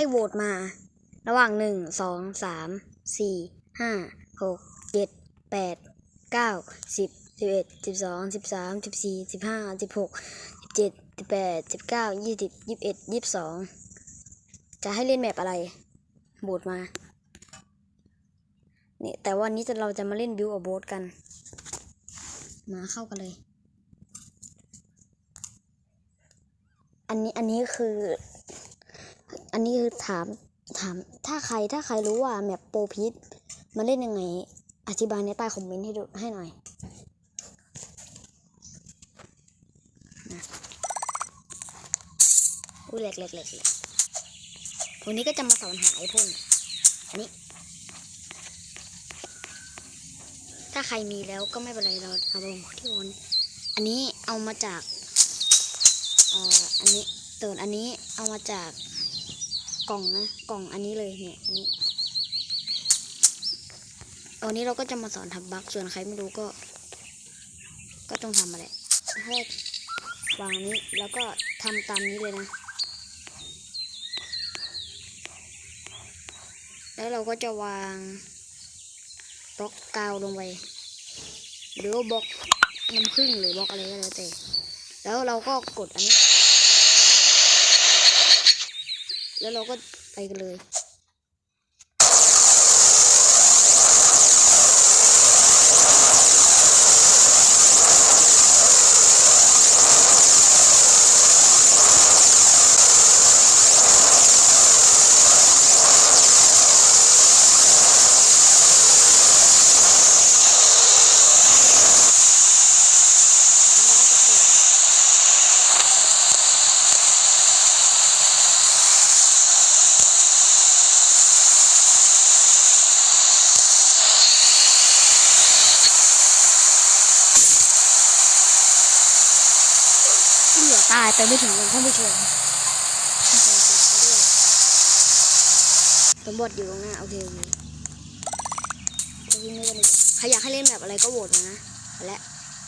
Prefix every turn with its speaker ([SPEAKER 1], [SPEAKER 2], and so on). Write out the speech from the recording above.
[SPEAKER 1] ให้โหวตมา ระหว่างหนึ่งสองสามสี่ห้าหกเจ็ดแปดเก้าสิบสิบเอ็ดสิบสองสิบสามสิบสี่สิบห้าสิบหกสิบเจ็ดสิบแปดสิบเก้ายี่สิบยี่สิบเอ็ดยี่สิบสองจะให้เล่นแมปอะไรโหวตมา นี่แต่วันนี้จะเราจะมาเล่นบิวอ b โบสกัน มาเข้ากันเลย อันนี้อันนี้คือ อันนี้คือถามถามถ้าใครถ้าใครรู้ว่าแมปโปรพิษมาเล่นยังไง อธิบายในใต้คอมเมนต์ให้ดูให้หน่อยนะอุ้ยแหลกแหลกแหลกแหลกวันนี้ก็จะมาสอนหาไอพ่นอันนี้ ถ้าใครมีแล้วก็ไม่เป็นไรเราเอาลงที่โอนอันนี้เอามาจากอ่ออันนี้ติร์นอันนี้เอามาจาก กล่องนะกล่องอันนี้เลยเนี่ยอันนี้วันนี้เราก็จะมาสอนทำบั๊กส่วนใครไม่รู้ก็ ก็ต้องทำมาแหละให้วางนนี้แล้วก็ทำตามนี้เลยนะ แล้วเราก็จะวางบล็อกกาวลงไปหรือว่าบล็อกน้ำผึ้งหรือบล็อกอะไรก็แล้วแต่ แล้วเราก็กดอันนี้ แล้วเราก็ไปกันเลย ตายไปไม่ถึงเลยท่านผู้ชมสมบทอยู่ตรงหน้าโอเคโอเคจะวิ่งไม่ได้เลยใครอยากให้เล่นแบบอะไรก็โหวตมานะไปและ